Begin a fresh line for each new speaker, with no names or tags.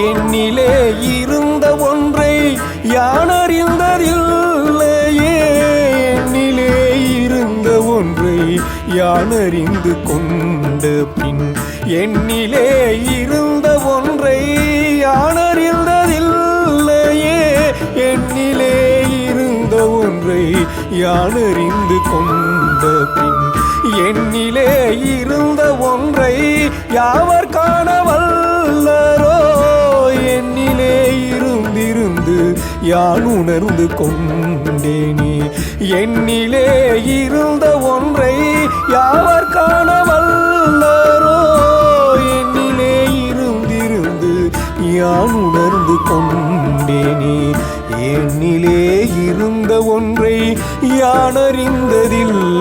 என்னிலே இருந்த ஒன்றை யான் அறிந்ததில்லையே. என்னிலே இருந்த ஒன்றை யான் அறிந்து கொண்ட பின் என்னிலே இருந்த ஒன்றை யான் என்னிலே இருந்த ஒன்றை யான் கொண்ட பின் என்னிலே இருந்த ஒன்றை யாவ யான் உணர்ந்து கொண்டேனே? என்னிலே இருந்த ஒன்றை யாவர் காண வல்லரோ? என்னிலே இருந்திருந்து யான் உணர்ந்து கொண்டேனே? என்னிலே இருந்த ஒன்றை யானறிந்ததில்லை